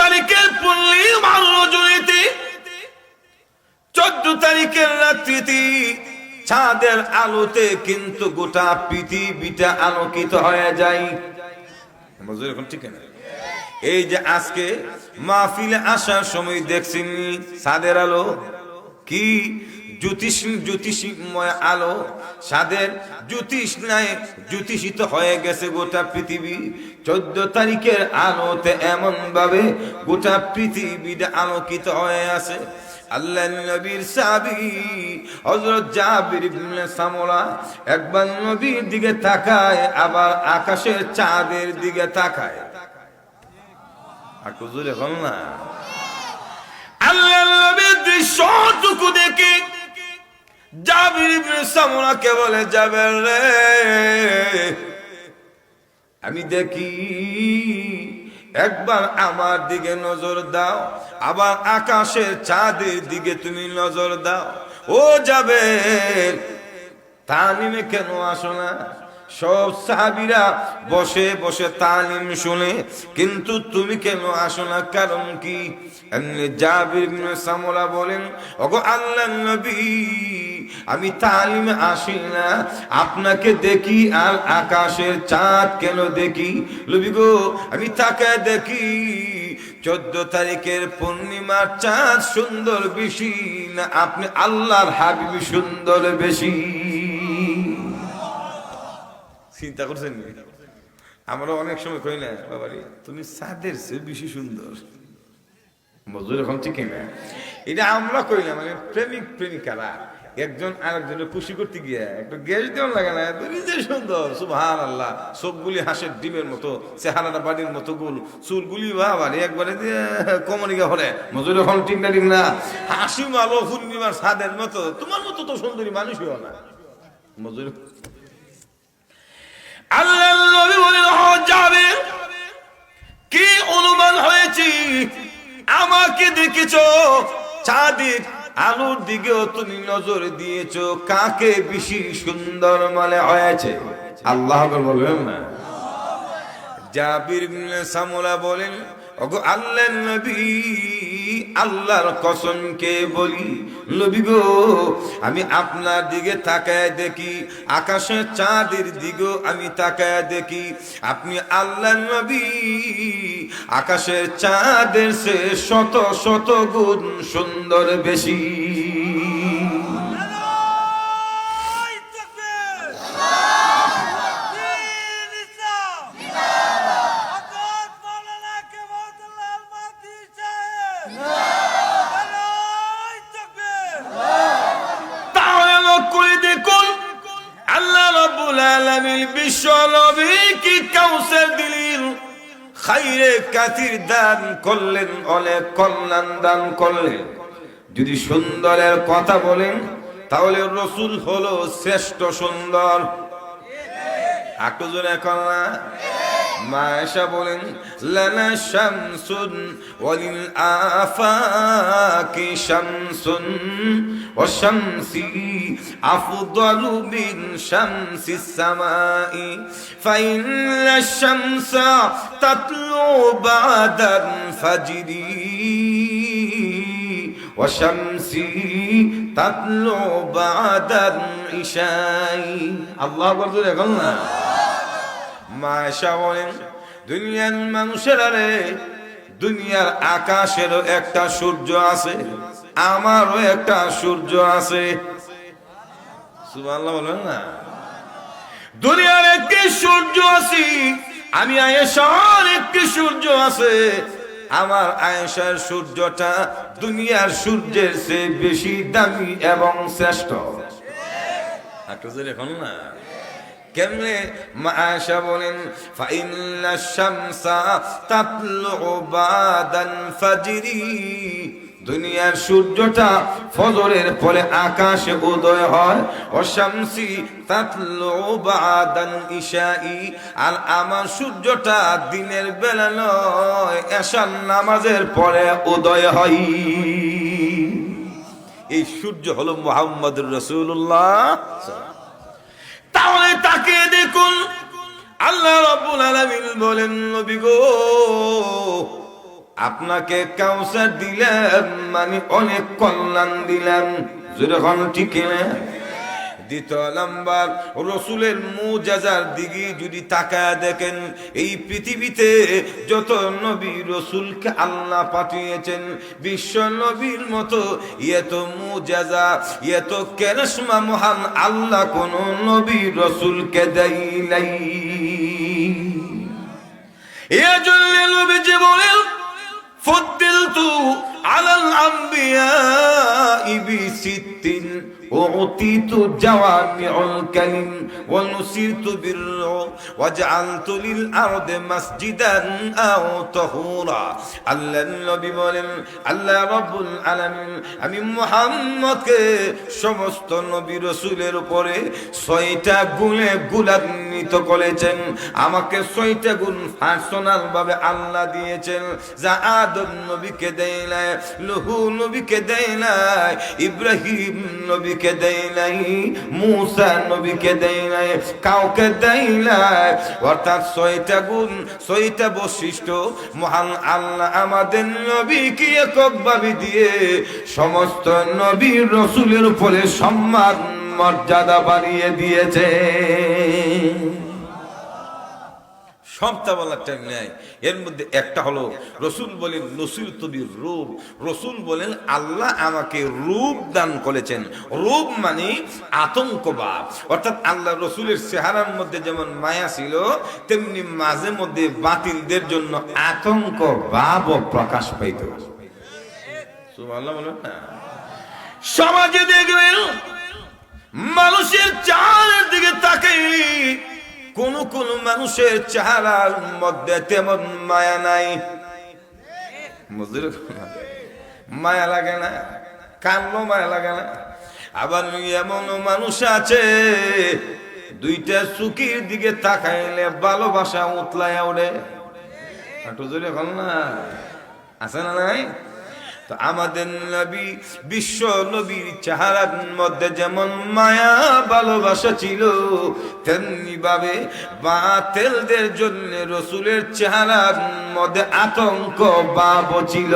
তারিখের পূর্ণিমার রজনীতে, চোদ্দ তারিখের রাত্রিতে চাঁদের আলোতে কিন্তু গোটা পৃথিবীটা আলোকিত হয়ে যায়। এখন ঠিক না? এই যে আজকে মাহফিলে আসার সময় দেখছি ছাদের আলো, কি জ্যোতিষ জ্যোতিষময় আলো সাদের জ্যোতিষ নাই, জ্যোতিষিত হয়ে গেছে গোটা পৃথিবী। চোদ্দ তারিখের আলোতে এমন ভাবে গোটা পৃথিবীটা আলোকিত হয়ে আছে। আল্লাহ নবীর সাবি হযরত জাবির ইবনে সামরা একবার নবীর দিকে তাকায়, আবার আকাশের চাঁদের দিকে তাকায়। আর কুজুরে হল না। আল্লাহ নবীর দৃশ্যটুকু দেখে জাবির বলে যাবে রে, আমি দেখি একবার আমার দিকে নজর দাও, আবার আকাশের চাঁদের দিকে তুমি নজর দাও। ও যাবে তালিমে কেন আসো না? সব সাহাবিরা বসে বসে তালিম শুনে, কিন্তু তুমি কেন আসো না? কারণ কি? জাবির সামরা বলেন, ওগো আল্লাহ নবী আমি তালিমে আসি না। আপনাকে দেখি আর আকাশের চাঁদ কেন দেখি? লবি গো, আমি তাকে দেখি। চোদ্দ তারিখের পূর্ণিমার চাঁদ সুন্দর বেশি না, আপনি আল্লাহর হাবিবি সুন্দর বেশি। চিন্তা করছেন আমরা অনেক সময় কই না, বাবারি, তুমি চাঁদের চেয়ে বেশি সুন্দর। মজুর এখন ঠিক না। এটা আমরা কই না মানে প্রেমিক, প্রেমিকারা। একজন আরেকজনের খুশি করতে গিয়ে একটু গ্যাস দেওয়ার লাগে না যে সুন্দর সুবহান আল্লাহ সবগুলি হাঁসের ডিমের মতো চেহারাটা বাড়ির মতো গোল চুলগুলি বাবারে একবারে দিয়ে কমনিকা হলে। মজুর এখন ঠিক না ঠিক না। হাসি মালো পূর্ণিমার সাদের মতো তোমার মতো তো সুন্দরী মানুষই না। মজুরি আল্লাহ নবী বলেন "হ, যাবে কি অনুমান হয়েছি? আমাকে দেখেছ চাঁদের আলোর দিকেও তুমি নজর দিয়েছ। কাকে বেশি সুন্দর মানে হয়েছে? আল্লাহ জাবির সামলা বলেন আল্লাহ নবী আল্লাহর কসমকে বলি, নবী গো, আমি আপনার দিকে তাকায় দেখি, আকাশে চাঁদের দিকেও আমি তাকায় দেখি, আপনি আল্লাহ নবী আকাশের চাঁদের সে শত শত গুণ সুন্দর বেশি। রাব্বুল বিশ্বলবী কি কাউসার দিলেন খাইরে কাতির দান করলেন অনেক কল্যাণ দান করলেন। যদি সুন্দরের কথা বলেন, তাহলে রসুল হলো শ্রেষ্ঠ সুন্দর। আকুজনে কন্যা মায়েশা বলেন লানা শামসুন ওয়ালিল আফাকি শামসুন ওয়া শামসি আফদালু মিন শামসি সামাই ফাইন্না শামসা তাতলু বাদান ফাজরি وشمسي تطلع بعد العشاء الله برضو يقول মায়েশা বলেন দুনিয়ার মানুষেরা রে দুনিয়ার আকাশেরও একটা সূর্য আছে, আমারও একটা সূর্য আছে। দুনিয়ার একটি সূর্য আছে, আমি আয়েশার একটি সূর্য আছে। আমার আয়েশার সূর্যটা দুনিয়ার সূর্যের চেয়ে বেশি দামি এবং শ্রেষ্ঠ। এখন না? কেমনে মাশা বলেন, ফাইন্না শামসা তাতলু বাদান ফাজরি দুনিয়ার সূর্যটা ফজরের পরে আকাশে উদয় হয়। ও শামসি তাতলু বাদান ইশাই আর আমার সূর্যটা দিনের বেলা নয়, এশার নামাজের পরে উদয় হয়। এই সূর্য হলো মোহাম্মদুর রসুল্লাহ তাহলে তাকে দেখুন। আল্লাহ রাব্বুল আলামিন বলেন, নবী গো, আপনাকে কাউসার দিলাম মানে অনেক কল্যাণ দিলাম। যেরকম ঠিক না দ্বিতীয় নাম্বার, রসুলের মুজাজার দিকে যদি তাকায় দেখেন, এই পৃথিবীতে যত নবী রসুলকে আল্লাহ পাঠিয়েছেন, বিশ্ব নবীর মতো এত মুজাজা, এত কেরসমা মহান আল্লাহ কোন নবী রসুলকে দেয় নাই। এজন্য নবীজি বলেন আলাল আম্বিয়া ইবি সিত্তিন أعطيت جوامع الكلم ونصرت بالروح وجعلت للأرض مسجدا أو طهورا আল্লাহ নবী বলেন আল্লাহ রব্বুল আলামিন আমি মুহাম্মদকে সমস্ত নবী রসুলের উপরে ছয়টা গুণে গুণান্বিত করেছেন। আমাকে ছয়টা গুণ পার্সোনাল ভাবে আল্লাহ দিয়েছেন। যা আদম নবীকে দেয় নাই, লহু নবীকে দেয় নাই, ইব্রাহিম নবীকে দেয় নাই, মুসা নবীকে দেয় নাই, কাউকে দেয় নাই। অর্থাৎ ছয়টা গুণ, ছয়টা বৈশিষ্ট্য মহান আল্লাহ আমাদের নবীকে এককভাবে দিয়ে সমস্ত নবী রসুলের উপরে সম্মান, মর্যাদা বাড়িয়ে দিয়েছে। বলার টাইম নেই। এর মধ্যে একটা হলো, রসুল বলেন নসির তবির রূপ। রসুল বলেন, আল্লাহ আমাকে রূপ দান করেছেন। রূপ মানে আতঙ্কবাদ। অর্থাৎ আল্লাহ রসুলের চেহারার মধ্যে যেমন মায়া ছিল, তেমনি মাঝে মধ্যে বাতিলদের জন্য আতঙ্ক ভাবও প্রকাশ পাইত। না? সমাজে দেখবেন, মানুষের তাকাই কোন কোন মানুষের চেহারার মধ্যে তেমন মায়া নাই। মায়া লাগে না, কান্নো মায়া লাগে না। আবার এমন মানুষ আছে, দুইটা চুকির দিকে তাকাইলে ভালোবাসা উতলায় ওড়ে একটু জোরে না। আছে না নাই? আমাদের নবী, বিশ্ব নবীর চেহারার মধ্যে যেমন মায়া, ভালোবাসা ছিল, তেমনি ভাবে বাতেলদের জন্য রসুলের চেহারার মধ্যে আতঙ্ক বাব ছিল।